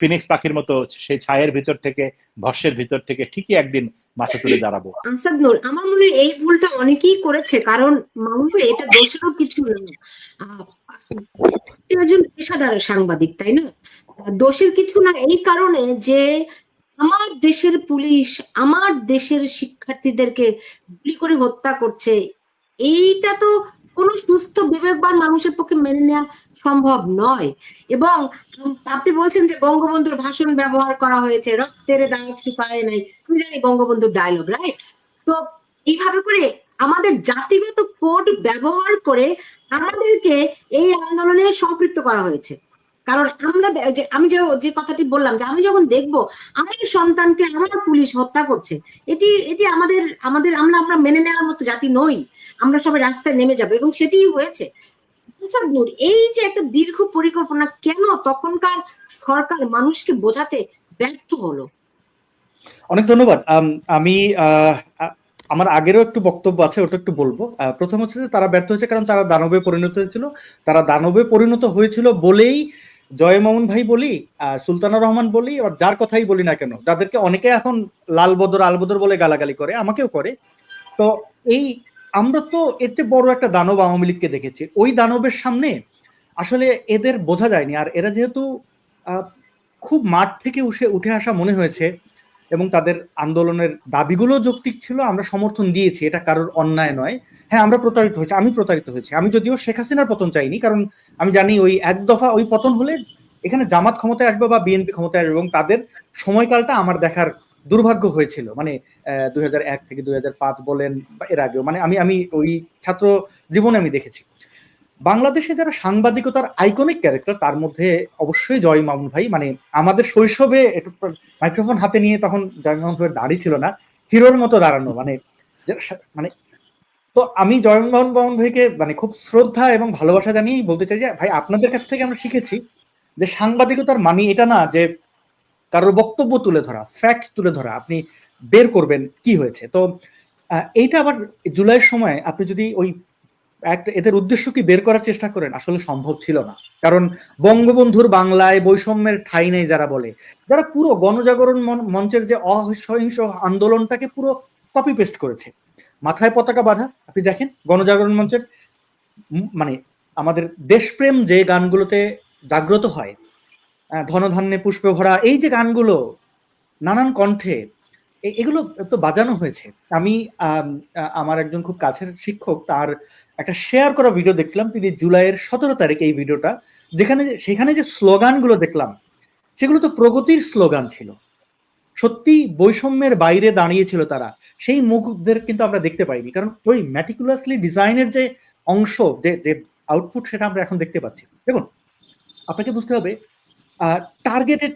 Phoenix পাখির মতো সেই ছায়ের ভিতর থেকে ভস্যের ভিতর থেকে ঠিকই একদিন মাথা তুলে দাঁড়াবো। আসাদ নূর আমার মনে হয় এই ভুলটা অনেকেই করেছে কারণ এটা দোষেরও কিছু নেই। একজন পেশাদার সাংবাদিক তাই না? দোষের কিছু না এই কারণে যে আমার দেশের পুলিশ আমার দেশের শিক্ষার্থীদেরকে গুলি করে হত্যা করছে এইটা তো কোনো সুস্থ, বিবেকবান মানুষের পক্ষে মেনে নেওয়া সম্ভব নয়। এবং আপনি বলছেন যে বঙ্গবন্ধুর ভাষণ ব্যবহার করা হয়েছে, রক্তের দাগ শুকায় নাই। আমি জানি বঙ্গবন্ধুর ডায়লগ রাইট তো এইভাবে করে আমাদের জাতিগত কোড ব্যবহার করে আমাদেরকে এই আন্দোলনে সম্পৃক্ত করা হয়েছে। কারণ আমরা যে আমি যে যে কথাটি বললাম যে আমি যখন দেখব আমার সন্তানকে আমার পুলিশ হত্যা করছে এটি এটি আমাদের আমাদের আমরা আমরা মেনে নেওয়ার মতো জাতি নই। আমরা সবাই রাস্তায় নেমে যাব এবং সেটিই হয়েছে। এই যে একটা দীর্ঘ পরিকল্পনা কেন তখনকার সরকার মানুষকে বোঝাতে ব্যর্থ হলো? অনেক ধন্যবাদ। আম, আমি আমার আগেরও একটু বক্তব্য আছে ওটা একটু বলব। প্রথম হচ্ছে যে তারা ব্যর্থ হয়েছে কারণ তারা দানবে পরিণত হয়েছিল। তারা দানবে পরিণত হয়েছিল বলেই জয় মামুন ভাই বলি সুলতানা রহমান বলি আর যার কথাই বলি না কেন, যাদেরকে অনেকে এখন লাল বদর আলবদর বলে গালাগালি করে, আমাকেও করে। তো এই আমরা তো এর চেয়ে বড় একটা দানব আওয়ামী লীগকে দেখেছি। ওই দানবের সামনে আসলে এদের বোঝা যায়নি। আর এরা যেহেতু খুব মাঠ থেকে উঠে উঠে আসা মনে হয়েছে এবং তাদের আন্দোলনের দাবিগুলো যৌক্তিক ছিল, আমরা সমর্থন দিয়েছি, এটা কারোর অন্যায় নয়। হ্যাঁ আমরা প্রতারিত হয়েছি, আমি প্রতারিত হয়েছি। আমি যদিও শেখ হাসিনার পতন চাইনি, কারণ আমি জানি ওই এক দফা ওই পতন হলে এখানে জামাত ক্ষমতায় আসবে বা বিএনপি ক্ষমতায় আসবে এবং তাদের সময়কালটা আমার দেখার দুর্ভাগ্য হয়েছিল। মানে দুই থেকে দুই হাজার পাঁচ বলেন এর আগেও মানে আমি আমি ওই ছাত্র জীবনে আমি দেখেছি। বাংলাদেশে যারা সাংবাদিকতার আইকনিক ক্যারেক্টার তার মধ্যে অবশ্যই জয় মামুন ভাই। মানে আমাদের শৈশবে মাইক্রোফোন হাতে নিয়ে তখন জয় মামুন ভাইয়ের দাড়ি ছিল না, হিরোর মতো দাঁড়ানো। মানে মানে তো আমি জয়মোহন মোহন ভাইকে মানে খুব শ্রদ্ধা এবং ভালোবাসা জানিয়েই বলতে চাই যে, ভাই আপনাদের কাছ থেকে আমরা শিখেছি যে সাংবাদিকতার মানে এটা না যে কারোর বক্তব্য তুলে ধরা ফ্যাক্ট তুলে ধরা, আপনি বের করবেন কি হয়েছে। তো এইটা আবার জুলাইয়ের সময় আপনি যদি ওই একটা এদের উদ্দেশ্য কি বের করার চেষ্টা করেন? আসলে সম্ভব ছিল না। কারণ বঙ্গবন্ধুর বাংলায় বৈষম্যের ঠাই নেই যারা বলে। যারা পুরো গণজাগরণ মঞ্চের যে অসহিংস আন্দোলনটাকে পুরো কপি পেস্ট করেছে। মাথায় পতাকা বাঁধা, আপনি দেখেন গণজাগরণ মঞ্চের মানে আমাদের দেশপ্রেম যে গানগুলোতে জাগ্রত হয় ধনধান্যে পুষ্পে ভরা এই যে গানগুলো, নানান কণ্ঠে এগুলো তো বাজানো হয়েছে। আমি আম, আমার একজন খুব কাছের শিক্ষক তার একটা শেয়ার করা ভিডিও দেখছিলাম তিনি জুলাইয়ের সতেরো তারিখ এই ভিডিওটা যেখানে সেখানে যে স্লোগানগুলো দেখলাম সেগুলো তো প্রগতির স্লোগান ছিল। সত্যি বৈষম্যের বাইরে দাঁড়িয়েছিল তারা। সেই মুখদের কিন্তু আমরা দেখতে পাইনি কারণ ওই ম্যাটিকুলাসলি ডিজাইনের যে অংশ যে যে আউটপুট সেটা আমরা এখন দেখতে পাচ্ছি। দেখুন আপনাকে বুঝতে হবে টার্গেটেড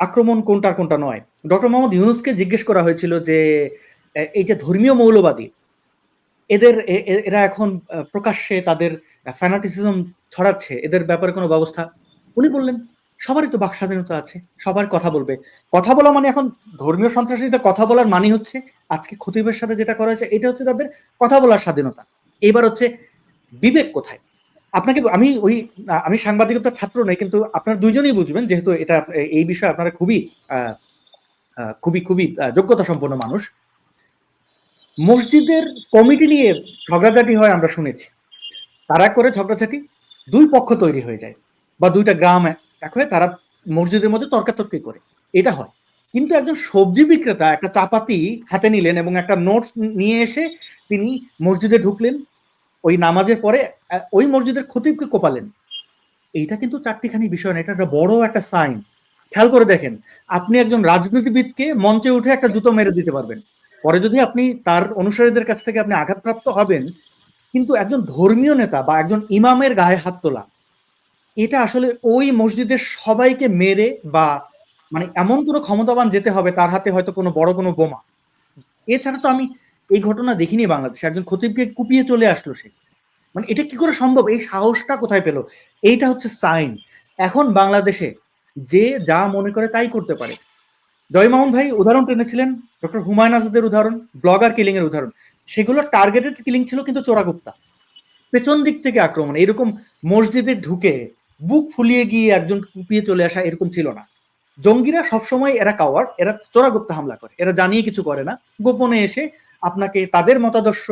আক্রমণ কোনটা কোনটা নয়। ডক্টর মোহাম্মদ ইউনুসকে জিজ্ঞেস করা হয়েছিল যে এই যে ধর্মীয় মৌলবাদী, এদের এরা এখন প্রকাশ্যে তাদের ফ্যানাটিসিজম ছড়াচ্ছে, এদের ব্যাপারে কোনো ব্যবস্থা? উনি বললেন, সবারই তো বাক স্বাধীনতা আছে, সবার কথা বলবে। কথা বলা মানে এখন ধর্মীয় সন্ত্রাসীদের কথা বলার মানে হচ্ছে আজকে খতিবের সাথে যেটা করা হয়েছে, এটা হচ্ছে তাদের কথা বলার স্বাধীনতা। এবার হচ্ছে বিবেক কোথায়? আপনাকে আমি ওই আমি সাংবাদিকতার ছাত্র নই, কিন্তু আপনারা দুইজনেই বুঝবেন যেহেতু এটা এই বিষয়ে আপনারা খুবই খুবই খুবই যোগ্যতা সম্পন্ন মানুষ। মসজিদের কমিটি নিয়ে ঝগড়াঝাটি হয় আমরা শুনেছি। তারা করে ঝগড়াঝাটি, দুই পক্ষ তৈরি হয়ে যায় বা দুইটা গ্রাম এক হয়ে তারা মসজিদের মধ্যে তর্কাতর্কি করে। এটা হয়। কিন্তু একজন সবজি বিক্রেতা, একটা চাপাতি হাতে নিলেন এবং একটা নোটস নিয়ে এসে তিনি মসজিদে ঢুকলেন। ওই নামাজের পরে ওই মসজিদের খতিবকে কোপালেন? এইটা কিন্তু চারটিখানি বিষয় না, এটা একটা বড় একটা সাইন খেয়াল করে দেখেন, আপনি একজন রাজনীতিবিদকে মঞ্চে উঠে একটা জুতো মেরে দিতে পারবেন। পরে যদি আপনি তার অনুসারীদের কাছ থেকে আপনি আঘাতপ্রাপ্ত হবেন, কিন্তু একজন ধর্মীয় নেতা বা একজন ইমামের গায়ে হাত তোলা, এটা আসলে ওই মসজিদের সবাইকে মেরে বা মানে এমন কোনো ক্ষমতাবান যেতে হবে, তার হাতে হয়তো কোনো বড় কোনো বোমা। এছাড়া তো আমি এই ঘটনা দেখিনি বাংলাদেশে। একজন খতিবকে কুপিয়ে চলে আসলো সে। মানে এটা কি করে সম্ভব? এই সাহসটা কোথায় পেল? এইটা হচ্ছে সাইন। এখন বাংলাদেশে যে যা মনে করে তাই করতে পারে। জয়মামুন ভাই, উদাহরণ টেনেছিলেন ডক্টর হুমায়ুন আজাদের উদাহরণ, ব্লগার কিলিং এর উদাহরণ। সেগুলো টার্গেটেড কিলিং ছিল কিন্তু চোরাগুপ্তা। পেছন দিক থেকে আক্রমণ। এরকম মসজিদে ঢুকে বুক ফুলিয়ে গিয়ে একজন কুপিয়ে চলে আসা এরকম ছিল না। জঙ্গিরা সবসময় এরা কাওয়ার এরা চোরাগুপ্ত হামলা করে, এরা জানিয়ে কিছু করে না। গোপনে এসে আপনাকে তাদের মতাদর্শ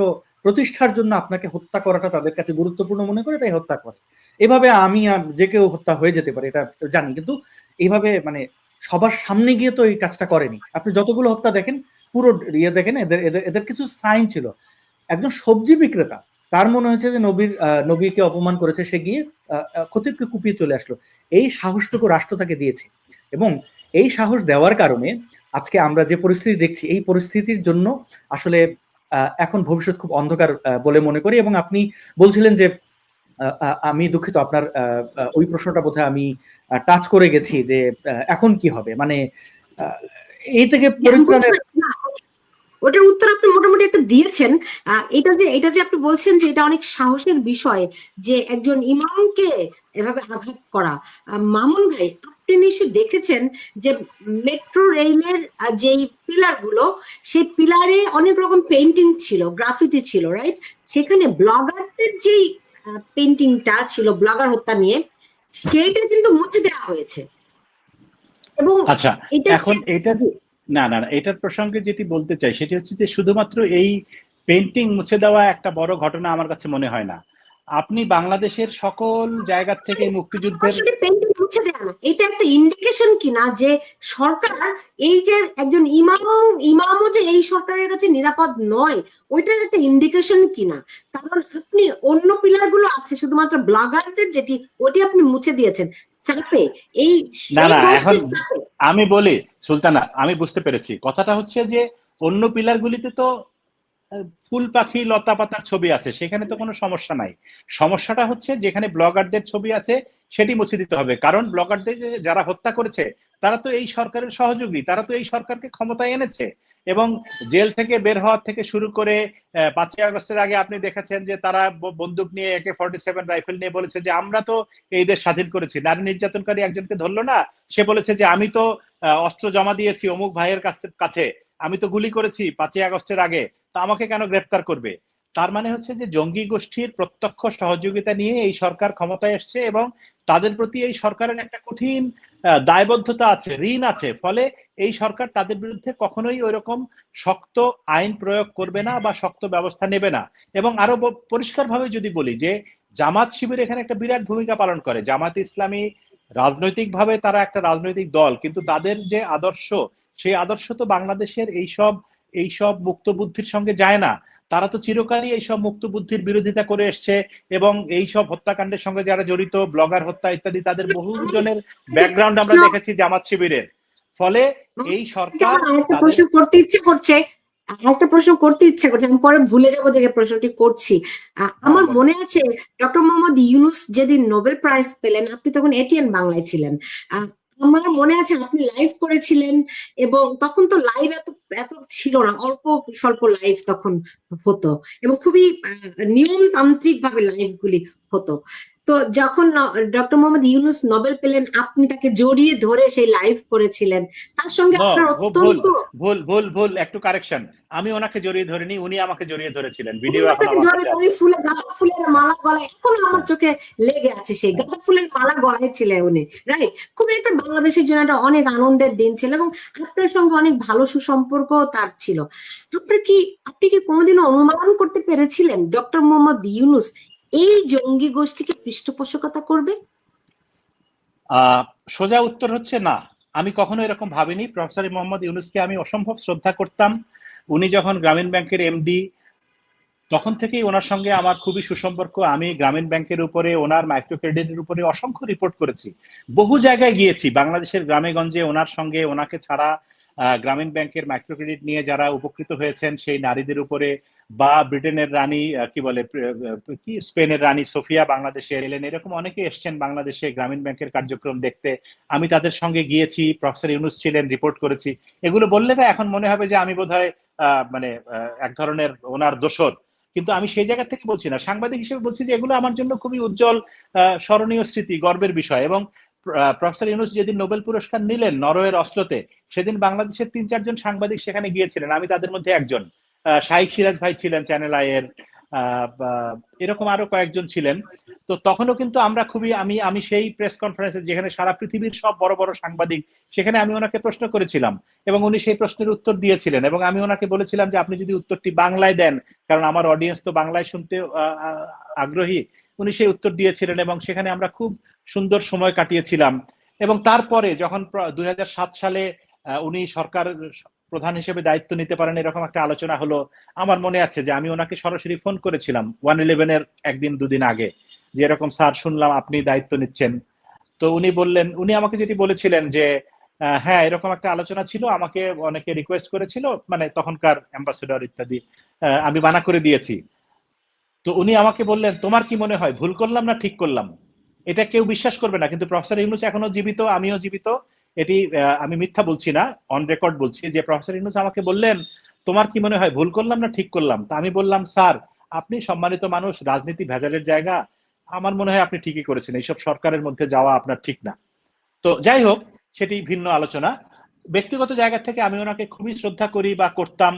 প্রতিষ্ঠার জন্য আপনাকে হত্যা করাটা তাদের কাছে গুরুত্বপূর্ণ মনে করে তাই হত্যা করে। এভাবে আমি আর যে কেউ হত্যা হয়ে যেতে পারে, এটা জানি, কিন্তু এইভাবে মানে সবার সামনে গিয়ে তো এই কাজটা করেনি। আপনি যতগুলো হত্যা দেখেন, পুরো ইয়ে দেখেন, এদের এদের এদের কিছু সাইন ছিল। একজন সবজি বিক্রেতা তার মনে হয়েছে যে নবীর নবীকে অপমান করেছে সে গিয়ে খতিবকে কুপিয়ে চলে আসলো। এই সাহসটুকু রাষ্ট্র তাকে দিয়েছে। এবং এই সাহস দেওয়ার কারণে আজকে আমরা যে পরিস্থিতি দেখছি এই পরিস্থিতির জন্য আসলে এখন ভবিষ্যৎ খুব অন্ধকার বলে মনে করি। এবং আপনি বলছিলেন যে আমি দুঃখিত আপনার ওই প্রশ্নটা বোধহয় আমি টাচ করে গেছি যে এখন কি হবে? মানে আহ, এই থেকে পরিত্রাণের ওটার উত্তর আপনি মোটামুটি একটা দিয়েছেন। এটা যে এটা যে আপনি বলছেন যে এটা অনেক সাহসের বিষয় যে একজন ইমামকে এভাবে আঘাত করা। মামুন ভাই আপনি নিশ্চয়ই দেখেছেন যে মেট্রো রেলের যেই পিলারগুলো সেই পিলারে অনেক রকম পেন্টিং ছিল গ্রাফিতি ছিল রাইট সেখানে ব্লগারদের যেই পেন্টিংটা ছিল ব্লগার হত্যা নিয়ে সেইটা কিন্তু মুছে দেওয়া হয়েছে। এবং আচ্ছা এখন এটা না না না এটার প্রসঙ্গে যেটি বলতে চাই সেটি হচ্ছে যে শুধুমাত্র এই পেন্টিং মুছে দেওয়া একটা বড় ঘটনা আমার কাছে মনে হয় না। আপনি বাংলাদেশের সকল জায়গা থেকে মুক্তিযুদ্ধের আসলে পেন্টিং মুছে দেয়া না এটা একটা ইন্ডিকেশন কিনা যে সরকার এই যে একজন ইমাম ইমামও যে এই সরকারের কাছে নিরাপদ নয় ওইটার একটা ইন্ডিকেশন কিনা? কারণ আপনি অন্য পিলারগুলো আছে শুধুমাত্র ব্লগারদের যেটি ওটি আপনি মুছে দিয়েছেন। চাপে এই না, না, এখন- আমি বলি সুলতানা আমি বুঝতে পেরেছি। কথাটা হচ্ছে যে অন্য পিলারগুলিতে তো ফুল পাখি লতা পাতার ছবি আছে সেখানে তো কোনো সমস্যা নাই। সমস্যাটা হচ্ছে যেখানে ব্লগারদের ছবি আছে সেটি মুছে দিতে হবে। কারণ ব্লগারদের যারা হত্যা করেছে তারা তো এই সরকারের সহযোগী তারা তো এই সরকারকে ক্ষমতায় এনেছে। এবং জেল থেকে বের হওয়ার থেকে শুরু করে পাঁচই আগস্টের আগে আপনি দেখেছেন যে তারা বন্দুক নিয়ে একে ফর্টি সেভেন রাইফেল নিয়ে বলেছে যে আমরা তো এই দেশ স্বাধীন করেছি। নারী নির্যাতনকারী একজনকে ধরলো না, সে বলেছে যে আমি তো অস্ত্র জমা দিয়েছি অমুক ভাইয়ের কাছ- আমি তো গুলি করেছি পাঁচই আগস্টের আগে, তা আমাকে কেন গ্রেফতার করবে? তার মানে হচ্ছে যে জঙ্গি গোষ্ঠীর প্রত্যক্ষ সহযোগিতা নিয়ে এই সরকার ক্ষমতায় এসছে এবং তাদের প্রতি এই সরকারের একটা কঠিন দায়বদ্ধতা আছে, ঋণ আছে। ফলে এই সরকার তাদের বিরুদ্ধে কখনোই ওইরকম শক্ত আইন প্রয়োগ করবে না বা শক্ত ব্যবস্থা নেবে না। এবং আরও পরিষ্কার ভাবে যদি বলি যে, জামাত শিবির এখানে একটা বিরাট ভূমিকা পালন করে। জামাত ইসলামী রাজনৈতিকভাবে তারা একটা রাজনৈতিক দল, কিন্তু তাদের যে আদর্শ, সেই আদর্শ তো বাংলাদেশের এইসব এইসব মুক্ত বুদ্ধির সঙ্গে যায় না। তারা তো চিরকালই এইসব মুক্ত বুদ্ধির বিরোধিতা করে এসছে এবং এইসব হত্যাকাণ্ডের সঙ্গে যারা জড়িত ব্লগার হত্যা ইত্যাদি তাদের বহু জনের ব্যাকগ্রাউন্ড আমরা দেখেছি জামাত শিবিরের। ফলে এই সরকার প্রশ্ন করতে ইচ্ছে করছে। আরেকটা প্রশ্ন করতে ইচ্ছে করছে আমি পরে ভুলে যাব দেখে প্রশ্নটি করছি। আমার মনে আছে ডক্টর মোহাম্মদ ইউনুস যেদিন নোবেল প্রাইজ পেলেন আপনি তখন এটিএন বাংলায় ছিলেন। আমার মনে আছে আপনি লাইভ করেছিলেন এবং তখন তো লাইভ এত এত ছিল না, অল্প স্বল্প লাইভ তখন হতো এবং খুবই নিয়মতান্ত্রিক ভাবে লাইভ গুলি হতো। তো যখন ডক্টর মোহাম্মদ ইউনুস নোবেল পেলেন আপনি তাকে জড়িয়ে ধরে সেই লাইভ করেছিলেন। তার সঙ্গে আপনার অত্যন্ত ভুল ভুল ভুল একটু কারেকশন আমি ওনাকে জড়িয়ে ধরিনি উনি আমাকে জড়িয়ে ধরেছিলেন। ভিডিও জড়িয়ে ওই ফুলে গাঁদা ফুলের মালা গলায় এখন আমার চোখে লেগে আছে সেই গাঁদা ফুলের মালা গলায় ছিলেন উনি রাইট খুবই একটা বাংলাদেশের জন্য একটা অনেক আনন্দের দিন ছিল এবং আপনার সঙ্গে অনেক ভালো সুসম্পর্ক তার ছিল। আপনার কি আপনি কি কোনোদিনও অনুমান করতে পেরেছিলেন ডক্টর মোহাম্মদ ইউনুস এই জঙ্গি গোষ্ঠীকে পৃষ্ঠপোষকতা করবে? সোজা উত্তর হচ্ছে না। আমি কখনো এরকম ভাবিনি। প্রফেসর মোহাম্মদ ইউনুসকে আমি অসম্ভব শ্রদ্ধা করতাম। উনি যখন গ্রামীণ ব্যাংকের এমডি, তখন থেকেই ওনার সঙ্গে আমার খুবই সুসম্পর্ক। আমি গ্রামীণ ব্যাংকের উপরে, ওনার মাইক্রো ক্রেডিটের উপরে অসংখ্য রিপোর্ট করেছি। বহু জায়গায় গিয়েছি। বাংলাদেশের গ্রামে গঞ্জে ওনার সঙ্গে, ওনাকে ছাড়া গ্রামীণ ব্যাংকের মাইক্রো ক্রেডিট নিয়ে যারা উপকৃত হয়েছেন, সেই নারীদের উপরে বা ব্রিটেনের রানী কি বলে কি, স্পেনের রানী সোফিয়া বাংলাদেশে এলেন, এরকম অনেকে এসছেন বাংলাদেশে গ্রামীণ ব্যাংকের কার্যক্রম দেখতে। আমি তাদের সঙ্গে গিয়েছি, প্রফেসর ইউনুস ছিলেন রিপোর্ট করেছি। এগুলো বললে না, এখন মনে হবে যে আমি বোধহয় মানে এক ধরনের ওনার দোষর। কিন্তু আমি সেই জায়গা থেকে বলছি না। সাংবাদিক হিসেবে বলছি যে এগুলো আমার জন্য খুবই উজ্জ্বল স্মরণীয় স্মৃতি, গর্বের বিষয়। এবং প্রফেসর ইউনুস যেদিন নোবেল পুরস্কার নিলেন নরওয়ের অসলোতে সেদিন বাংলাদেশের তিন চারজন সাংবাদিক সেখানে গিয়েছিলেন। আমি তাদের মধ্যে একজন। শাহিক সিরাজ ভাই ছিলেন চ্যানেল আই এর। আহ, এরকম আরও কয়েকজন ছিলেন। তো তখনও কিন্তু আমরা খুবই আমি আমি সেই প্রেস কনফারেন্সে যেখানে সারা পৃথিবীর সব বড় বড় সাংবাদিক সেখানে আমি ওনাকে প্রশ্ন করেছিলাম। এবং উনি সেই প্রশ্নের উত্তর দিয়েছিলেন। এবং আমি ওনাকে বলেছিলাম যে আপনি যদি উত্তরটি বাংলায় দেন কারণ আমার অডিয়েন্স তো বাংলায় শুনতে আগ্রহী উনি সেই উত্তর দিয়েছিলেন এবং সেখানে আমরা খুব সুন্দর সময় কাটিয়েছিলাম। এবং তারপরে যখন দুই হাজার সাত সালে উনি সরকার প্রধান হিসেবে দায়িত্ব নিতে পারেন এরকম একটা আলোচনা হলো, আমার মনে আছে যে আমি ওনাকে সরাসরি ফোন করেছিলাম, ওয়ান ইলেভেনের একদিন, দুদিন আগে, যে এরকম, স্যার, শুনলাম আপনি দায়িত্ব নিচ্ছেন। তো উনি বললেন, উনি আমাকে যেটি বলেছিলেন যে হ্যাঁ এরকম একটা আলোচনা ছিল, আমাকে অনেকে রিকোয়েস্ট করেছিল মানে তখনকার অ্যাম্বাসেডর ইত্যাদি আমি মানা করে দিয়েছি। তো উনি আমাকে বললেন, তোমার কি মনে হয়, ভুল করলাম না ঠিক করলাম? এটা কেউ বিশ্বাস করবে না, কিন্তু প্রফেসর ইউনুস এখনও জীবিত, আমিও জীবিত। এটি আমি মিথ্যা বলছি না অন রেকর্ড বলছি যে প্রফেসর ইউনুস আমাকে বললেন, তোমার কি মনে হয়, ভুল করলাম না ঠিক করলাম? তা আমি বললাম, স্যার, আপনি সম্মানিত মানুষ, রাজনীতি ভেজালের জায়গা, আমার মনে হয় আপনি ঠিকই করেছেন, এইসব সরকারের মধ্যে যাওয়া আপনার ঠিক না। তো যাই হোক, সেটি ভিন্ন আলোচনা। ব্যক্তিগত জায়গা থেকে আমি ওনাকে খুবই শ্রদ্ধা করি বা করতাম।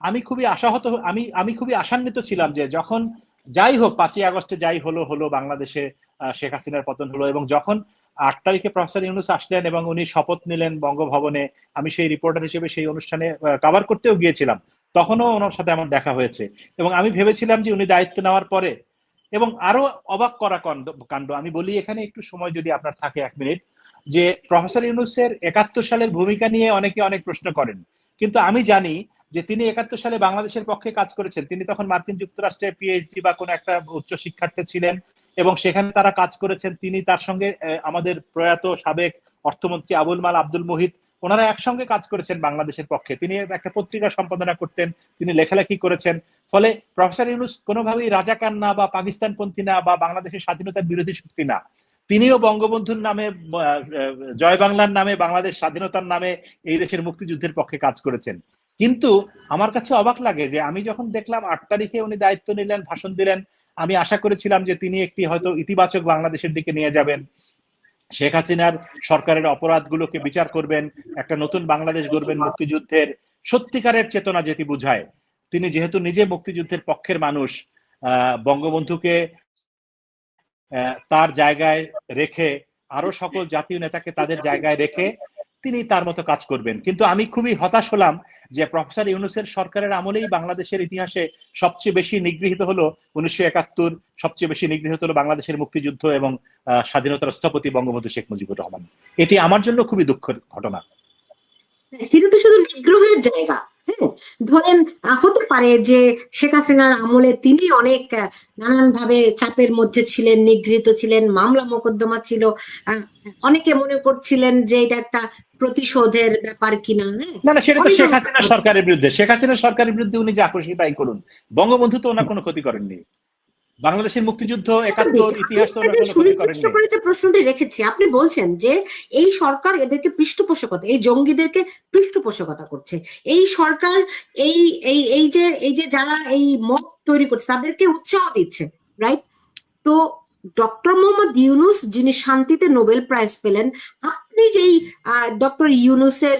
আমি খুবই আশাহত আমি আমি খুবই আশান্বিত ছিলাম যে যখন যাই হোক, পাঁচই আগস্টে যাই হলো হলো বাংলাদেশে শেখ হাসিনার পতন হলো এবং যখন আট তারিখে প্রফেসর ইউনুস আসলেন এবং উনি শপথ নিলেন বঙ্গভবনে, আমি সেই রিপোর্টার হিসেবে সেই অনুষ্ঠানে কভার করতেও গিয়েছিলাম। তখনও ওনার সাথে আমার দেখা হয়েছে এবং আমি ভেবেছিলাম যে উনি দায়িত্ব নেওয়ার পরে এবং আরও অবাক করা কাণ্ড। আমি বলি এখানে একটু সময় যদি আপনার থাকে এক মিনিট, যে প্রফেসর ইউনুসের একাত্তর সালের ভূমিকা নিয়ে অনেকে অনেক প্রশ্ন করেন। কিন্তু আমি জানি যে তিনি একাত্তর সালে বাংলাদেশের পক্ষে কাজ করেছেন। তিনি তখন মার্কিন যুক্তরাষ্ট্রে পিএইচডি বা কোনো একটা উচ্চ শিক্ষার্থী ছিলেন এবং সেখানে তারা কাজ করেছেন। তিনি তার সঙ্গে আমাদের প্রয়াত সাবেক অর্থমন্ত্রী আবুল মাল আব্দুল মুহিত, ওনারা একসঙ্গে কাজ করেছেন বাংলাদেশের পক্ষে। তিনি একটা পত্রিকা সম্পাদনা করতেন, তিনি লেখালেখি করেছেন। ফলে প্রফেসর ইউনুস কোনোভাবেই রাজাকার না বা পাকিস্তানপন্থী না বা বাংলাদেশের স্বাধীনতার বিরোধী শক্তি না। তিনিও বঙ্গবন্ধুর নামে জয় বাংলার নামে, বাংলাদেশ স্বাধীনতার নামে এই দেশের মুক্তিযুদ্ধের পক্ষে কাজ করেছেন। কিন্তু আমার কাছে অবাক লাগে যে আমি যখন দেখলাম আট তারিখে উনি দায়িত্ব নিলেন, ভাষণ দিলেন, আমি আশা করেছিলাম যে তিনি একটি হয়তো ইতিবাচক বাংলাদেশের দিকে নিয়ে যাবেন। শেখ হাসিনার সরকারের অপরাধগুলোকে বিচার করবেন, একটা নতুন বাংলাদেশ গড়বেন মুক্তিযুদ্ধের সত্যিকারের চেতনা যেটি বুঝায়। তিনি যেহেতু নিজে মুক্তিযুদ্ধের পক্ষের মানুষ বঙ্গবন্ধুকে তার জায়গায় রেখে আরও সকল জাতীয় নেতাকে তাদের জায়গায় রেখে তিনি তার মতো কাজ করবেন। কিন্তু আমি খুবই হতাশ হলাম যে প্রফেসর ইউনুসের সরকারের আমলেই বাংলাদেশের ইতিহাসে সবচেয়ে বেশি নিগৃহীত হলো উনিশশো একাত্তর, সবচেয়ে বেশি নিগৃহীত হলো বাংলাদেশের মুক্তিযুদ্ধ এবং স্বাধীনতার স্থপতি বঙ্গবন্ধু শেখ মুজিবুর রহমান। এটি আমার জন্য খুবই দুঃখের ঘটনা। সেটা তো শুধু নিগ্রহের জায়গা। হ্যাঁ ধরেন হতে পারে যে শেখ হাসিনার আমলে তিনি অনেক নানান ভাবে চাপের মধ্যে ছিলেন নিগৃহীত ছিলেন মামলা মোকদ্দমা ছিল আহ, অনেকে মনে করছিলেন যে এটা একটা প্রতিশোধের ব্যাপার কিনা হ্যাঁ? না না সেটা তো শেখ হাসিনা সরকারের বিরুদ্ধে। শেখ হাসিনা সরকারের বিরুদ্ধে উনি যা খুশি তাই করুন। বঙ্গবন্ধু তো ওনার কোনো ক্ষতি করেননি। বাংলাদেশের মুক্তিযুদ্ধ একাত্তর ইতিহাস করে প্রশ্নটি রেখেছি আপনি বলছেন যে এই সরকার এদেরকে পৃষ্ঠপোষকতা এই জঙ্গিদেরকে পৃষ্ঠপোষকতা করছে। এই সরকার এই এই এই যে এই যে যারা এই মত তৈরি করছে তাদেরকে উৎসাহ দিচ্ছে রাইট তো ডক্টর মোহাম্মদ ইউনুস যিনি শান্তিতে নোবেল প্রাইজ পেলেন আপনি যেই ডক্টর ইউনুসের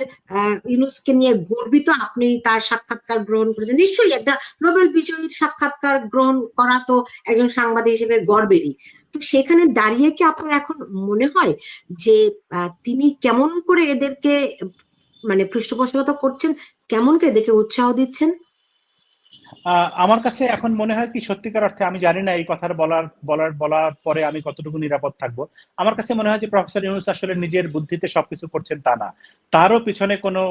ইউনুসকে নিয়ে গর্বিত, আপনি তার সাক্ষাৎকার গ্রহণ করেছেন। নিশ্চয়ই একটা নোবেল বিজয়ীর সাক্ষাৎকার গ্রহণ করা তো একজন সাংবাদিক হিসেবে গর্বেরই। তো সেখানে দাঁড়িয়ে কি আপনার এখন মনে হয় যে তিনি কেমন করে এদেরকে মানে পৃষ্ঠপোষকতা করছেন? কেমন করে এদেরকে উৎসাহ দিচ্ছেন? আমার কাছে এখন মনে হয় কি, সত্যিকার অর্থে আমি জানি না এই কথার বলার বলার বলার পরে আমি কতটুকু নিরাপদ থাকব। আমার কাছে মনে হয় যে প্রফেসর ইউনুস আসলে নিজের বুদ্ধিতে সবকিছু করছেন তা না। তারও পিছনে কোনো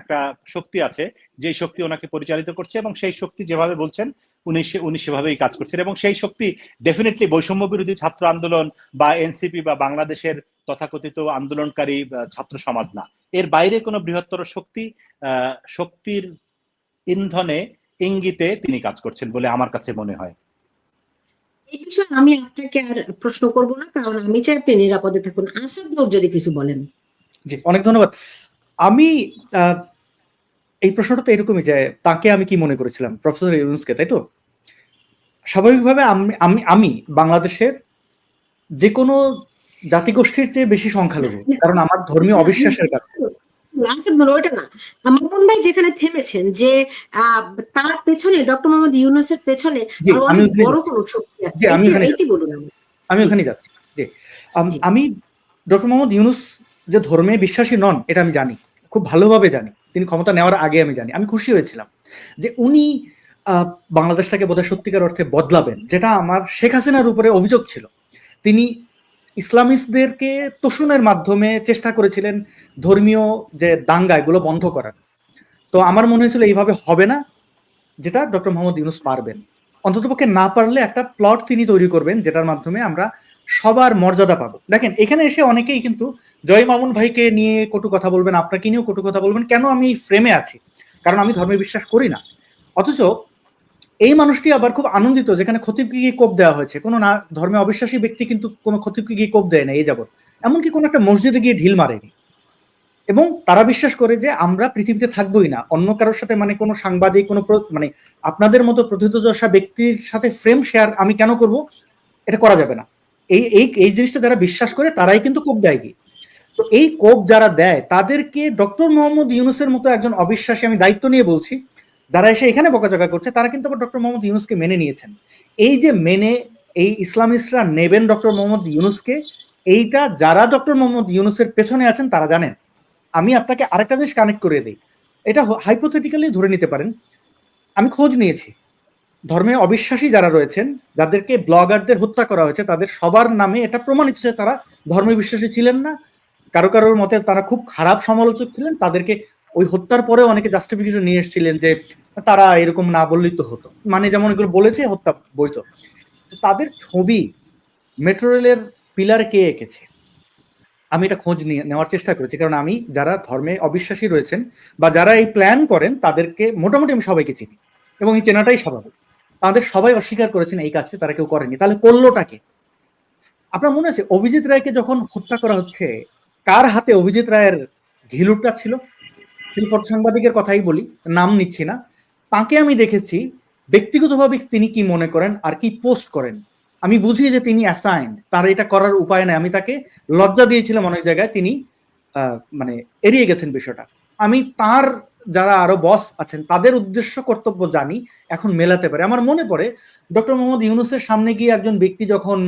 একটা শক্তি আছে যে শক্তি ওনাকে পরিচালিত করছে এবং সেই শক্তি যেভাবে বলছেন, উনি উনি সেভাবেই কাজ করছেন এবং সেই শক্তি ডেফিনেটলি বৈষম্য বিরোধী ছাত্র আন্দোলন বা এনসিপি বা বাংলাদেশের তথাকথিত আন্দোলনকারী ছাত্র সমাজ না। এর বাইরে কোনো বৃহত্তর শক্তি শক্তির ইন্ধনে ইঙ্গিতে তিনি কাজ করছেন বলে আমার কাছে মনে হয়। এই বিষয়ে আমি আপনাকে আর প্রশ্ন করব না কারণ আমি চাই আপনি নিরাপদে থাকুন। আসাদ যদি কিছু বলেন। জি অনেক ধন্যবাদ। আমি আহ, এই প্রশ্নটা তো এরকমই যে তাকে আমি কি মনে করেছিলাম? প্রফেসর ইউনুসকে তাই তো? স্বাভাবিকভাবে আমি আমি আমি বাংলাদেশের যে কোনো জাতিগোষ্ঠীর চেয়ে বেশি সংখ্যালঘু কারণ আমার ধর্মীয় অবিশ্বাসের কারণে। ওইটা না। মামুন ভাই যেখানে থেমেছেন যে তার পেছনে ডক্টর মোহাম্মদ ইউনুসের পেছনে আমি ওখানে বড় যাচ্ছি। কোনো শক্তি আছে। জি, আমি এইটি- ওখানে এইটি বলুন আমি ওখানে যাচ্ছি। জি। আমি ডক্টর মোহাম্মদ ইউনুস যে ধর্মে বিশ্বাসী নন এটা আমি জানি। খুব ভালোভাবে জানি। তিনি ক্ষমতা নেওয়ার আগে আমি জানি। আমি খুশি হয়েছিলাম যে উনি আহ, বাংলাদেশটাকে বোধহয় সত্যিকার অর্থে বদলাবেন যেটা আমার শেখ হাসিনার উপরে অভিযোগ ছিল। তিনি ইসলামিস্টদেরকে তোষণের মাধ্যমে চেষ্টা করেছিলেন ধর্মীয় যে দাঙ্গা, এগুলো বন্ধ করার। তো আমার মনে হয়েছিল এইভাবে হবে না, যেটা ডক্টর মোহাম্মদ ইউনুস পারবেন। অন্ততপক্ষে না পারলে একটা প্লট তিনি তৈরি করবেন, যেটার মাধ্যমে আমরা সবার মর্যাদা পাবো। দেখেন, এখানে এসে অনেকেই কিন্তু, জয় মামুন ভাইকে নিয়ে কটু কথা বলবেন, আপনাকে নিয়েও কটু কথা বলবেন, কেন আমি ফ্রেমে আছি? কারণ আমি ধর্মে বিশ্বাস করি না। অথচ এই মানুষটি আবার খুব আনন্দিত, যেখানে খতিবকে গিয়ে কোপ দেওয়া হয়েছে। কোনো না ধর্মে অবিশ্বাসী ব্যক্তি কিন্তু কোনো খতিবকে গিয়ে কোপ দেয় না এই যাবৎ। এমনকি কোনো একটা মসজিদে গিয়ে ঢিল মারেনি। এবং তারা বিশ্বাস করে যে আমরা পৃথিবীতে থাকবোই না। অন্য কারোর সাথে মানে কোনো সাংবাদিক, কোনো মানে আপনাদের মতো প্রথিতযশা ব্যক্তির সাথে ফ্রেম শেয়ার আমি কেন করব? এটা করা যাবে না। এই এই এই জিনিসটা যারা বিশ্বাস করে, তারাই কিন্তু কোপ দেয় কি তো এই কোপ যারা দেয়, তাদেরকে ডক্টর মোহাম্মদ ইউনুসের মতো একজন অবিশ্বাসী আমি দায়িত্ব নিয়ে বলছি। যারা এসে এখানে বকাঝকা করছে, তারা কিন্তু আবার ডক্টর মোহাম্মদ ইউনুসকে মেনে নিয়েছেন। এই যে মেনে, এই ইসলামিস্টরা নেবেন ডক্টর মোহাম্মদ ইউনুসকে, এইটা যারা ডক্টর মোহাম্মদ ইউনুসের পেছনে আছেন তারা জানেন। আমি আপনাকে আরেকটা জিনিস কানেক্ট করে দিই। এটা হাইপোথেটিক্যালি ধরে নিতে পারেন। আমি খোঁজ নিয়েছি। ধর্মে অবিশ্বাসী যারা রয়েছেন, যাদেরকে ব্লগারদের হত্যা করা হয়েছে, তাদের সবার নামে এটা প্রমাণিত যে তারা ধর্মে বিশ্বাসী ছিলেন না। কারও কারোর মতে তারা খুব খারাপ সমালোচক ছিলেন, তাদেরকে ওই হত্যার পরেও অনেকে জাস্টিফিকেশন নিয়ে এসেছিলেন যে তারা এরকম না বললেই তো হতো। মানে যেমন এগুলো বলেছে, হত্যা তো তাদের ছবি মেট্রো রেলের পিলারে কে এঁকেছে? আমি এটা খোঁজ নিয়ে নেওয়ার চেষ্টা করেছি, কারণ আমি যারা ধর্মে অবিশ্বাসী রয়েছেন বা যারা এই প্ল্যান করেন, তাদেরকে মোটামুটি আমি সবাইকে চিনি এবং এই চেনাটাই স্বাভাবিক। তাদের সবাই অস্বীকার করেছেন এই কাজটি, তারা কেউ করেনি। তাহলে করলোটাকে আপনার মনে আছে অভিজিৎ রায়কে যখন হত্যা করা হচ্ছে, কার হাতে অভিজিৎ রায়ের ঘিলুটটা ছিল? ফটো সাংবাদিকের কথাই বলি, নাম নিচ্ছি না। তাকে আমি দেখেছি, ব্যক্তিগতভাবে তিনি কি মনে করেন আর কি পোস্ট করেন। আমি বুঝি যে তিনি অ্যাসাইন্ড, তার এটা করার উপায় নাই। আমি তাকে লজ্জা দিয়েছিলাম অনেক জায়গায় তিনি মানে এড়িয়ে গেছেন বিষয়টা। আমি তার যারা আরও বস আছেন, তাদের উদ্দেশ্য কর্তব্য জানি, এখন মেলাতে পারে। আমার মনে পড়ে, ডক্টর মোহাম্মদ ইউনুসের সামনে গিয়ে একজন ব্যক্তি যখন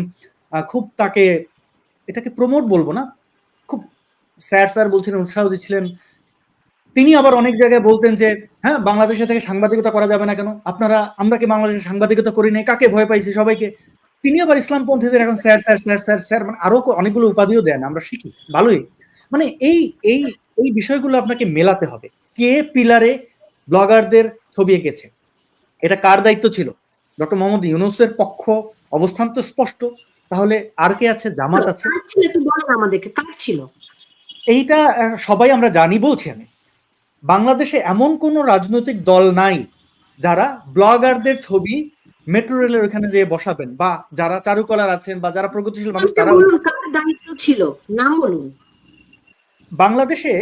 খুব তাকে, এটাকে প্রমোট বলব না, খুব স্যার স্যার বলছিলেন, উৎসাহ দিচ্ছিলেন তিনি আবার অনেক জায়গায় বলতেন যে হ্যাঁ বাংলাদেশে থেকে সাংবাদিকতা করা যাবে না কেন? আপনারা আমরা কি বাংলাদেশে সাংবাদিকতা করি নাই? কাকে ভয় পাইছি সবাইকে? তিনি আবার ইসলামপন্থীদের এখন sir sir sir sir sir মানে আরও অনেকগুলো উপাধিও দেন আমরা শিখি ভালোই। মানে এই এই এই বিষয়গুলো আপনাকে মেলাতে হবে। কে পিলারে ব্লগারদের ছবি এঁকেছে? এটা কার দায়িত্ব ছিল? ডক্টর মোহাম্মদ ইউনুসের পক্ষ অবস্থান তো স্পষ্ট। তাহলে আর কে আছে? জামাত আছে? কার ছিল আমাদেরকে কার ছিল? এইটা সবাই আমরা জানি বলছি আমি। বাংলাদেশে এমন কোন রাজনৈতিক দল নাই যারা ব্লগারদের ছবি মেট্রো রেলের ওখানে যেয়ে বসাবেন বা যারা চারুকলার আছেন বা যারা প্রগতিশীল মানুষ তারা দায়িত্ব ছিল? নাম বলুন। বাংলাদেশে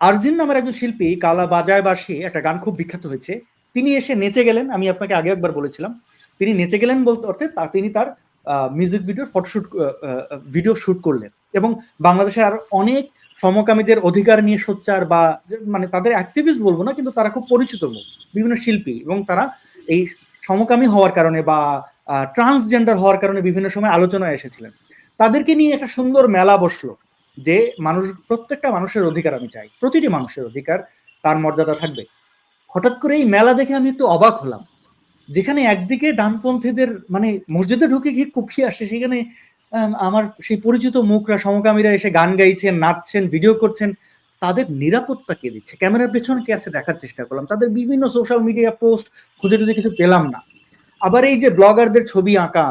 আরজিন নামের একজন শিল্পী কালা বাজায় বাসী একটা গান খুব বিখ্যাত হয়েছে। তিনি এসে নেচে গেলেন আমি আপনাকে আগে একবার বলেছিলাম। তিনি নেচে গেলেন বলতে অর্থে তিনি তার music video photoshoot video shoot করলেন। এবং বাংলাদেশের আর অনেক সমকামীদের অধিকার নিয়ে সোচ্চার বা মানে তাদের অ্যাক্টিভিস্ট বলব না, কিন্তু তারা খুব পরিচিত মুখ বিভিন্ন শিল্পী এবং তারা এই সমকামী হওয়ার কারণে বা ট্রান্সজেন্ডার হওয়ার কারণে বিভিন্ন সময় আলোচনায় এসেছিলেন। তাদেরকে নিয়ে একটা সুন্দর মেলা বসল যে, মানুষ, প্রত্যেকটা মানুষের অধিকার আমি চাই, প্রতিটি মানুষের অধিকার তার মর্যাদা থাকবে। হঠাৎ করে এই মেলা দেখে আমি একটু অবাক হলাম। যেখানে একদিকে ডানপন্থীদের মানে মসজিদে ঢুকে গিয়ে কুপিয়ে আসে, সেখানে আমার সেই পরিচিত মুখরা, সমকামীরা এসে গান গাইছেন, নাচছেন ভিডিও করছেন। তাদের নিরাপত্তা কে দিচ্ছে? ক্যামেরার পেছনে কে আছে দেখার চেষ্টা করলাম। তাদের বিভিন্ন সোশ্যাল মিডিয়া পোস্ট খুঁজে টুজে কিছু পেলাম না। আবার এই যে ব্লগারদের ছবি আঁকা,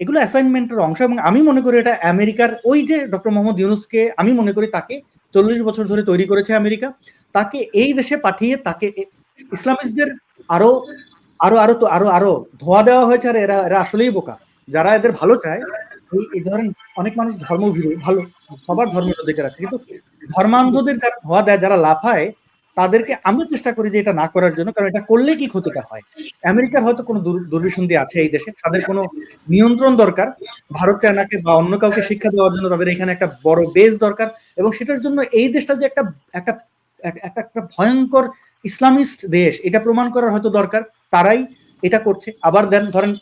এগুলো অ্যাসাইনমেন্টের অংশ এবং আমি মনে করি এটা আমেরিকার ওই যে ডক্টর মোহাম্মদ ইউনুসকে আমি মনে করি তাকে চল্লিশ বছর ধরে তৈরি করেছে আমেরিকা। তাকে এই দেশে পাঠিয়ে তাকে ইসলামিস্টদের আরও আরও আরও তো, আরও আরও ধোয়া দেওয়া হয়েছে আর এরা এরা আসলেই বোকা। যারা এদের ভালো চায় এই- ধরেন অনেক মানুষ ধর্মভীরু ভালো, সবার ধর্মের অধিকার আছে। কিন্তু ধর্মান্ধদের যারা ধোয়া দেয়, যারা লাফায়, তাদেরকে আমরা চেষ্টা করি যে এটা না করার জন্য, কারণ এটা করলে কি ক্ষতিটা হয়? আমেরিকার হয়তো কোনো দুর্বিসন্ধি আছে এই দেশে, তাদের কোনো নিয়ন্ত্রণ দরকার। ভারত চায়নাকে বা অন্য কাউকে শিক্ষা দেওয়ার জন্য তাদের এখানে একটা বড় বেস দরকার এবং সেটার জন্য এই দেশটা যে একটা একটা একটা একটা ভয়ঙ্কর ইসলামিস্ট দেশ, এটা প্রমাণ করার হয়তো দরকার। তারাই এটা করছে। আবার দেন ধরেন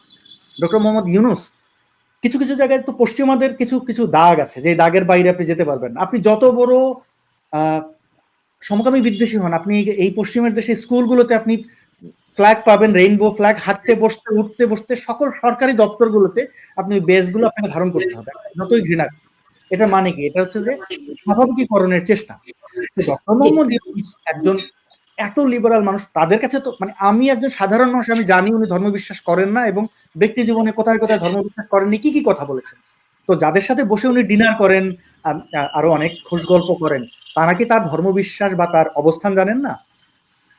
ডক্টর মোহাম্মদ ইউনুস কিছু কিছু জায়গায় তো পশ্চিমাদের কিছু কিছু দাগ আছে যে দাগের বাইরে আপনি যেতে পারবেন আপনি যত বড় সমকামী বিদ্বেষী হন আপনি এই পশ্চিমের দেশে স্কুলগুলোতে আপনি ফ্ল্যাগ পাবেন রেইনবো ফ্ল্যাগ হাঁটতে বসতে উঠতে বসতে সকল সরকারি দপ্তরগুলোতে আপনি বেসগুলো আপনাকে ধারণ করতে হবে। যতই ঘৃণা। এটার মানে কি? এটা হচ্ছে যে স্বাভাবিকীকরণের চেষ্টা। ডক্টর মোহাম্মদ একজন এত লিবারাল মানুষ তাদের কাছে তো মানে আমি একজন সাধারণ মানুষ আমি জানি উনি ধর্মবিশ্বাস করেন না এবং ব্যক্তি জীবনে কোথায় কোথায় ধর্মবিশ্বাস করেননি কি কি কথা বলেছেন? তো যাদের সাথে বসে উনি ডিনার করেন আরও অনেক খোঁজ গল্প করেন তারা কি তার ধর্মবিশ্বাস বা তার অবস্থান জানেন না?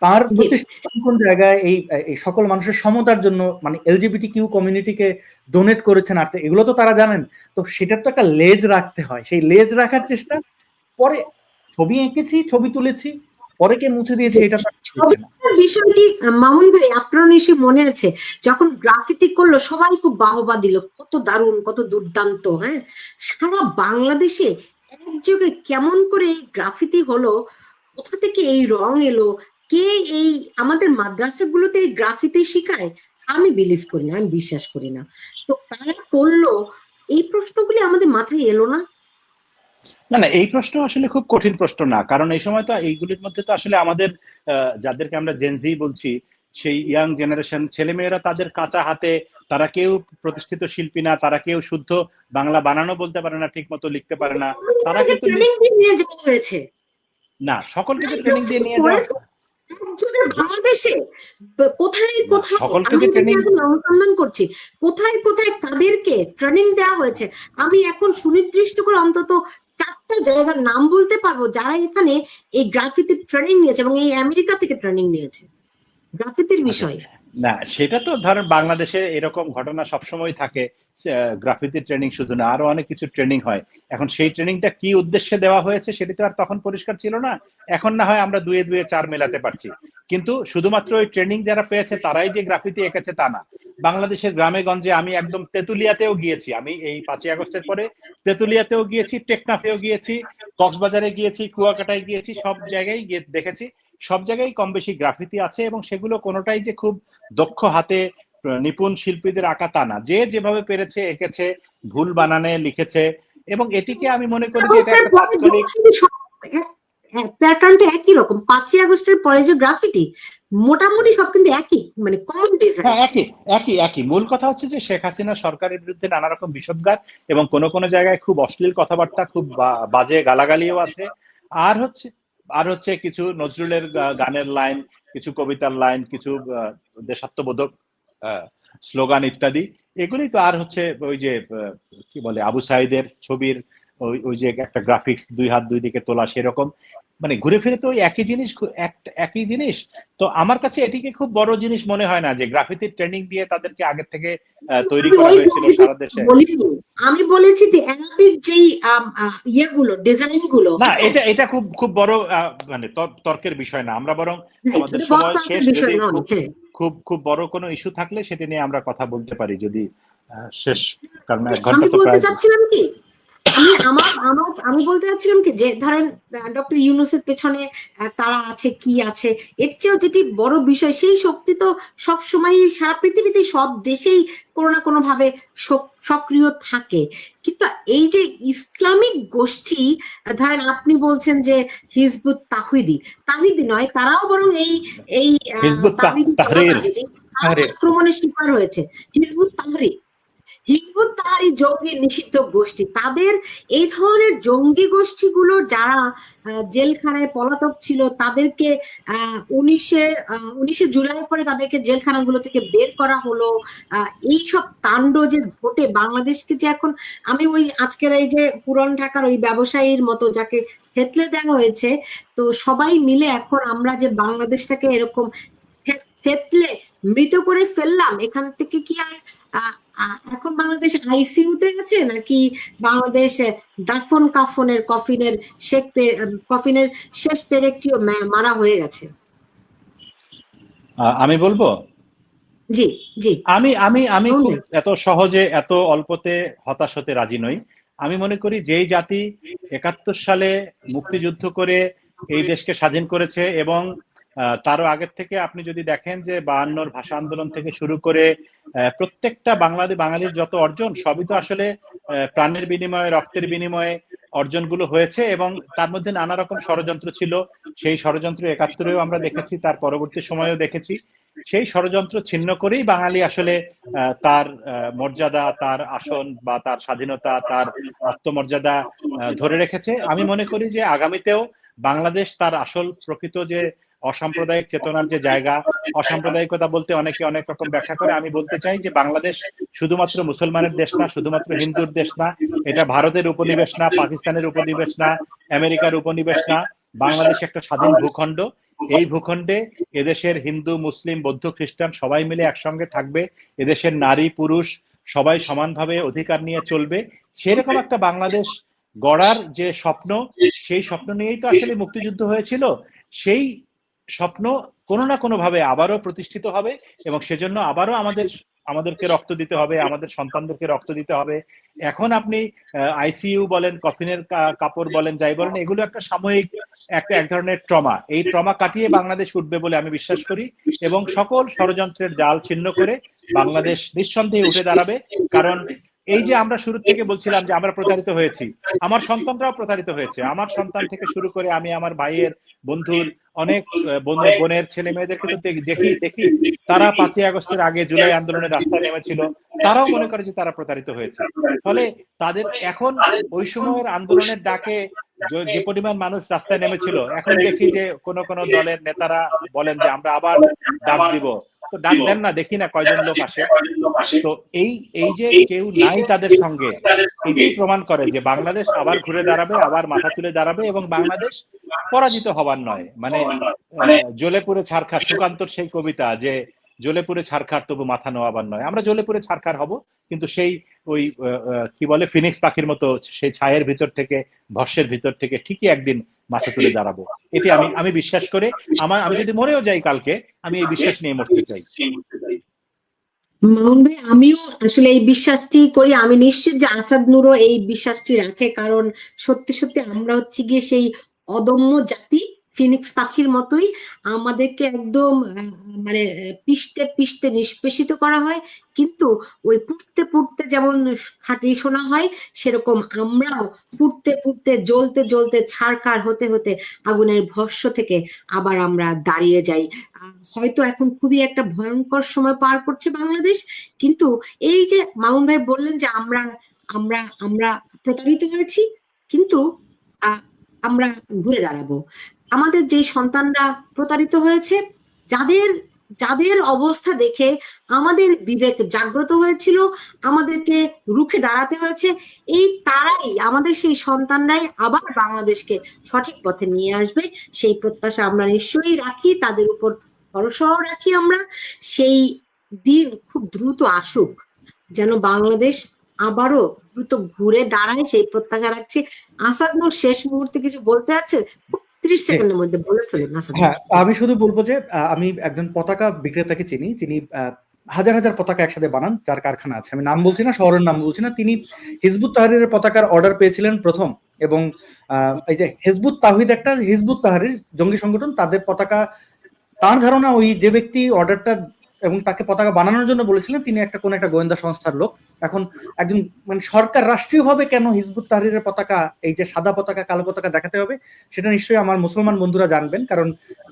তার কোন জায়গায় এই এই সকল মানুষের সমতার জন্য মানে এলজিবিটি কিউ কমিউনিটিকে ডোনেট করেছেন আর এগুলো তো তারা জানেন। তো সেটার তো একটা লেজ রাখতে হয়। সেই লেজ রাখার চেষ্টা পরে ছবি এঁকেছি ছবি তুলেছি পরে মুছে দিয়েছে, এটা বিষয়টি মামুন ভাই আপনার নিশ্চয়ই মনে আছে, যখন গ্রাফিতি করল, সবাই খুব বাহবা দিল, কত দারুণ, কত দুর্দান্ত হ্যাঁ? সারা বাংলাদেশে একযোগে কেমন করে এই গ্রাফিতি হলো, কোথা থেকে এই রং এলো, কে এই আমাদের মাদ্রাসাগুলোতে এই গ্রাফিতি শিখায়, আমি বিলিভ করি না, আমি বিশ্বাস করি না। তো তারা করল, এই প্রশ্নগুলি আমাদের মাথায় এলো না। না না এই প্রশ্ন আসলে খুব কঠিন প্রশ্ন না। কারণ এই সময় তো এইগুলির মধ্যে তো আসলে আমাদের যাদেরকে আমরা জেনজি বলছি সেই ইয়াং জেনারেশন ছেলেমেয়েরা তাদের কাঁচা হাতে তারা কেউ প্রতিষ্ঠিত শিল্পী না তারা কেউ শুদ্ধ বাংলা বানানো বলতে পারে না ঠিক মতো লিখতে পারে না। তারা কিন্তু হয়েছে। না সকলকে ট্রেনিং দিয়ে নিয়ে যাওয়া বাংলাদেশে কোথায় কোথায় অনুসন্ধান করছি কোথায় কোথায় কাদেরকে ট্রেনিং দেওয়া হয়েছে আমি এখন সুনির্দিষ্ট করে অন্তত চারটা জায়গার নাম বলতে পারব যারা এখানে এই গ্রাফিতি ট্রেনিং নিয়েছে এবং এই আমেরিকা থেকে ট্রেনিং নিয়েছে। গ্রাফিতির বিষয়। না সেটা তো ধরেন বাংলাদেশে এরকম ঘটনা সবসময় থাকে গ্রাফিতি ট্রেনিং শুধু না আরও অনেক কিছু ট্রেনিং হয়। এখন সেই ট্রেনিংটা কি উদ্দেশ্যে দেওয়া হয়েছে সেটা তো আর তখন পরিষ্কার ছিল না এখন না হয় আমরা দুয়ে দুয়ে চার মেলাতে পারছি। কিন্তু শুধুমাত্র ওই ট্রেনিং যারা পেয়েছে তারাই যে গ্রাফিতি এঁকেছে তা না। বাংলাদেশের গ্রামে গঞ্জে আমি একদম তেতুলিয়াতেও গিয়েছি। আমি এই পাঁচই আগস্টের পরে তেতুলিয়াতেও গিয়েছি টেকনাফেও গিয়েছি কক্সবাজারে গিয়েছি কুয়াকাটায় গিয়েছি সব জায়গায় গিয়ে দেখেছি। সব জায়গায় কম বেশি গ্রাফিতি আছে এবং সেগুলো কোনোটাই যে খুব দক্ষ হাতে নিপুণ শিল্পীদের আঁকা তা না। যে যেভাবে পেরেছে এঁকেছে ভুল বানানে লিখেছে এবং এটিকে আমি মনে করি যে এটা একটা তাৎক্ষণিক প্যাটার্নটা একই রকম। পাঁচই আগস্টের পরে যে গ্রাফিটি মোটামুটি সব কিন্তু একই মানে কমন ডিজাইন হ্যাঁ একই একই একই। মূল কথা হচ্ছে যে শেখ হাসিনা সরকারের বিরুদ্ধে নানা রকম বিষদগার এবং কোন কোন জায়গায় খুব অশ্লীল কথাবার্তা, খুব বাজে গালাগালিও আছে। আর হচ্ছে আর হচ্ছে কিছু নজরুলের গানের লাইন কিছু কবিতার লাইন কিছু দেশাত্মবোধক স্লোগান ইত্যাদি। এগুলি তো আর হচ্ছে ওই যে কি বলে, আবু সাইদের ছবির ওই ওই যে একটা গ্রাফিক্স দুই হাত দুই দিকে তোলা সেরকম। মানে ঘুরে ফিরে তো ওই একই জিনিস একই জিনিস। তো আমার কাছে এটিকে খুব বড় জিনিস মনে হয় না যে গ্রাফিতির ট্রেনিং দিয়ে তাদেরকে আগে থেকে তৈরি করা হয়েছিল সারা দেশে। আমি বলেছি যে অ্যারাবিক যেই ইয়েগুলো ডিজাইনগুলো না এটা এটা খুব খুব বড় মানে তর্কের বিষয় না। আমরা বরং আমাদের সময় শেষ খুব- হ্যাঁ। খুব খুব বড় কোনো ইস্যু থাকলে সেটা নিয়ে আমরা কথা বলতে পারি যদি শেষ। কারণ এক ঘণ্টা তো প্রায় আমি আমার আমার আমি বলতে চাচ্ছিলাম কি যে ধরেন ডক্টর ইউনুসের পেছনে তারা আছে কি আছে এর চেয়েও যেটি বড় বিষয় সেই শক্তি তো সব সময় সারা পৃথিবীতে সব দেশেই কোনো না কোনো ভাবে সক- সক্রিয় থাকে। কিন্তু এই যে ইসলামিক গোষ্ঠী ধরেন আপনি বলছেন যে হিজবুত তাহিদি তাহিদি নয় তারাও বরং এই এই। আক্রমণের শিকার হয়েছে। হিজবুত তাহরি হিজবুত তাহারি জঙ্গি নিষিদ্ধ গোষ্ঠী। তাদের এই ধরনের জঙ্গি গোষ্ঠীগুলো যারা জেলখানায় পলাতক ছিল তাদেরকে উনিশে উনিশে জুলাই পরে তাদেরকে জেলখানাগুলো থেকে বের করা হলো। আহ, এই সব কাণ্ড যে ঘটে বাংলাদেশকে যে এখন আমি ওই আজকের এই যে পুরন ঢাকার ওই ব্যবসায়ীর মতো যাকে থেতলে দেওয়া হয়েছে তো সবাই মিলে এখন আমরা যে বাংলাদেশটাকে এরকম থেতলে মৃত করে ফেললাম এখান থেকে কি আর এখন বাংলাদেশ আইসিইউতে আছে নাকি বাংলাদেশ দাফন কাফনের কফিনের শেখ কফিনের শেষ পেরেকটিও মারা হয়ে গেছে? আমি বলব? জি জি। আমি আমি আমি এত সহজে এত অল্পতে হতাশ হতে রাজি নই। আমি মনে করি যেই জাতি একাত্তর সালে মুক্তিযুদ্ধ করে এই দেশকে স্বাধীন করেছে এবং তারও আগের থেকে আপনি যদি দেখেন যে বায়ান্নর ভাষা আন্দোলন থেকে শুরু করে প্রত্যেকটা বাংলাদেশ বাঙালির যত অর্জন, সবই তো আসলে প্রাণের বিনিময়ে, রক্তের বিনিময়ে অর্জনগুলো হয়েছে এবং তার মধ্যে নানা রকম ষড়যন্ত্র ছিল। সেই ষড়যন্ত্র একাত্তরেও আমরা দেখেছি, তার পরবর্তী সময়েও দেখেছি। সেই ষড়যন্ত্র ছিন্ন করেই বাঙালি আসলে তার মর্যাদা, তার আসন বা তার স্বাধীনতা, তার আত্মমর্যাদা ধরে রেখেছে। আমি মনে করি যে আগামীতেও বাংলাদেশ তার আসল প্রকৃত যে অসাম্প্রদায়িক চেতনার যে জায়গা অসাম্প্রদায়িকতা বলতে অনেকে অনেক রকম ব্যাখ্যা করে। আমি বলতে চাই যে বাংলাদেশ শুধুমাত্র মুসলমানের দেশ না শুধুমাত্র হিন্দুর দেশ না এটা ভারতের উপনিবেশ না পাকিস্তানের উপনিবেশ না আমেরিকার উপনিবেশ না বাংলাদেশ একটা স্বাধীন ভূখণ্ড। এই ভূখণ্ডে এদেশের হিন্দু মুসলিম বৌদ্ধ খ্রিস্টান সবাই মিলে একসঙ্গে থাকবে। এদেশের নারী পুরুষ সবাই সমানভাবে অধিকার নিয়ে চলবে। সেরকম একটা বাংলাদেশ গড়ার যে স্বপ্ন সেই স্বপ্ন নিয়েই তো আসলে মুক্তিযুদ্ধ হয়েছিল। সেই স্বপ্ন কোনো না কোনো ভাবে আবারও প্রতিষ্ঠিত হবে এবং সেজন্য আবারও আমাদের, আমাদেরকে রক্ত দিতে হবে, আমাদের সন্তানদেরকে রক্ত দিতে হবে। এখন আপনি আইসিইউ বলেন, কফিনের কাপড় বলেন, যাই বলেন, এগুলো একটা সাময়িক, একটা এক ধরনের ট্রমা। এই ট্রমা কাটিয়ে বাংলাদেশ উঠবে বলে আমি বিশ্বাস করি এবং সকল ষড়যন্ত্রের জাল ছিন্ন করে বাংলাদেশ নিঃসন্দেহে উঠে দাঁড়াবে। কারণ এই যে আমরা শুরু থেকে বলছিলাম যে আমরা প্রতারিত হয়েছি আমার সন্তানরাও প্রতারিত হয়েছে। আমার সন্তান থেকে শুরু করে আমি আমার ভাইয়ের বন্ধুর অনেক আহ, বোনের ছেলে মেয়েদেরকে তো দেখি দেখি। তারা পাঁচই আগস্টের আগে জুলাই আন্দোলনের রাস্তায় নেমেছিল। তারাও মনে করে যে তারা প্রতারিত হয়েছে। ফলে তাদের এখন ওই সময়ের আন্দোলনের ডাকে যে- যে পরিমাণ মানুষ রাস্তায় নেমেছিল এখন দেখি যে কোন কোন দলের নেতারা বলেন যে আমরা আবার ডাক দিব। তো ডাক দেন না দেখি না কয়জন লোক আসে। তো এই এই যে কেউ নাই তাদের সঙ্গে এটাই প্রমাণ করে যে বাংলাদেশ আবার ঘুরে দাঁড়াবে আবার মাথা তুলে দাঁড়াবে এবং বাংলাদেশ পরাজিত হবার নয়। মানে আহ, জ্বলে পুড়ে ছারখার সুকান্তর সেই কবিতা যে জ্বলে পুড়ে ছারখার তবু মাথা নোয়াবার নয়। আমরা জলেপুরে পুড়ে ছারখার হব কিন্তু সেই ওই কি বলে ফিনিক্স পাখির মতো সেই ছায়ের ভিতর থেকে ভস্যের ভিতর থেকে ঠিকই একদিন মাথা তুলে দাঁড়াবো। এটি আমি আমি বিশ্বাস করে, আমার, আমি যদি মরেও যাই কালকে, আমি এই বিশ্বাস নিয়ে মরতে চাই। আমিও আসলে এই বিশ্বাসটি করি। আমি নিশ্চিত যে আসাদ নুরও এই বিশ্বাসটি রাখে, কারণ সত্যি সত্যি আমরা হচ্ছে গিয়ে সেই অদম্য জাতি ফিনিক্স পাখির মতোই আমাদেরকে একদম মানে পিষতে পিষতে নিষ্পেষিত করা হয়। কিন্তু ওই পুড়তে পুড়তে যেমন খাঁটি শোনা হয়, সেরকম আমরাও পুড়তে পুড়তে, জ্বলতে জ্বলতে ছারখার হতে হতে আগুনের ভস্য থেকে আবার আমরা দাঁড়িয়ে যাই। হয়তো এখন খুবই একটা ভয়ঙ্কর সময় পার করছে বাংলাদেশ, কিন্তু এই যে মামুন ভাই বললেন যে আমরা আমরা আমরা প্রতারিত হয়েছি, কিন্তু আমরা ঘুরে দাঁড়াবো। আমাদের যে সন্তানরা প্রতারিত হয়েছে, যাদের যাদের অবস্থা দেখে আমাদের বিবেক জাগ্রত হয়েছিল, আমাদেরকে রুখে দাঁড়াতে হয়েছে, এই তারাই আমাদের সেই সন্তানরাই আবার বাংলাদেশকে সঠিক পথে নিয়ে আসবে। সেই প্রত্যাশা আমরা নিশ্চয়ই রাখি, তাদের উপর ভরসাও রাখি আমরা। সেই দিন খুব দ্রুত আসুক, যেন বাংলাদেশ আবারও দ্রুত ঘুরে দাঁড়ায় সেই প্রত্যাশা রাখছি। আসাদ শেষ মুহূর্তে কিছু বলতে আছে? ত্রিশ সেকেন্ডের মধ্যে বলে ফেলুন হ্যাঁ আমি শুধু বলব যে আমি একজন পতাকা বিক্রেতাকে চিনি যিনি হাজার হাজার পতাকা একসাথে বানান যার কারখানা আছে। আমি নাম বলছি না শহরের নাম বলছি না তিনি হিজবুত তাহারিরের পতাকার অর্ডার পেয়েছিলেন প্রথম। এবং এই যে হিজবুত তাহিদ একটা হিজবুত তাহারির জঙ্গি সংগঠন তাদের পতাকা তার ধারণা ওই যে ব্যক্তি অর্ডারটা এবং তাকে পতাকা বানানোর জন্য বলেছিলেন তিনি একটা কোন একটা গোয়েন্দা সংস্থার লোক। এখন একজন মানে সরকার রাষ্ট্রীয়ভাবে কেন হিজবুত তাহরিরের পতাকা, এই যে সাদা পতাকা, কালো পতাকা দেখাতে হবে, সেটা নিশ্চয়ই আমার মুসলমান বন্ধুরা জানবেন, কারণ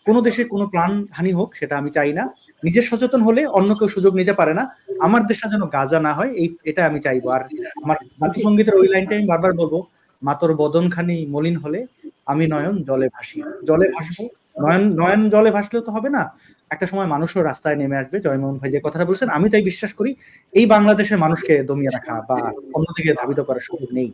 কোনো দেশে কোনো প্রাণ হানি হোক, সেটা আমি চাই না। নিজের সচেতন হলে অন্য কেউ সুযোগ নিতে পারে না। আমার দেশটা যেন গাজা না হয়, এই, এটা আমি চাইব। আর আমার জাতিসংগীতের ওই লাইনটা আমি বারবার বলব, মাতর বদন খানি মলিন হলে আমি নয়ন জলে ভাসি। জলে ভাসবো। নয়ন নয়ন জলে ভাসলেও তো হবে না। একটা সময় মানুষও রাস্তায় নেমে আসবে। জয়মোহন ভাই যে কথাটা বলছেন, আমি তাই বিশ্বাস করি, এই বাংলাদেশের মানুষকে দমিয়ে রাখা বা অন্যদিকে ধাবিত করার সুযোগ নেই।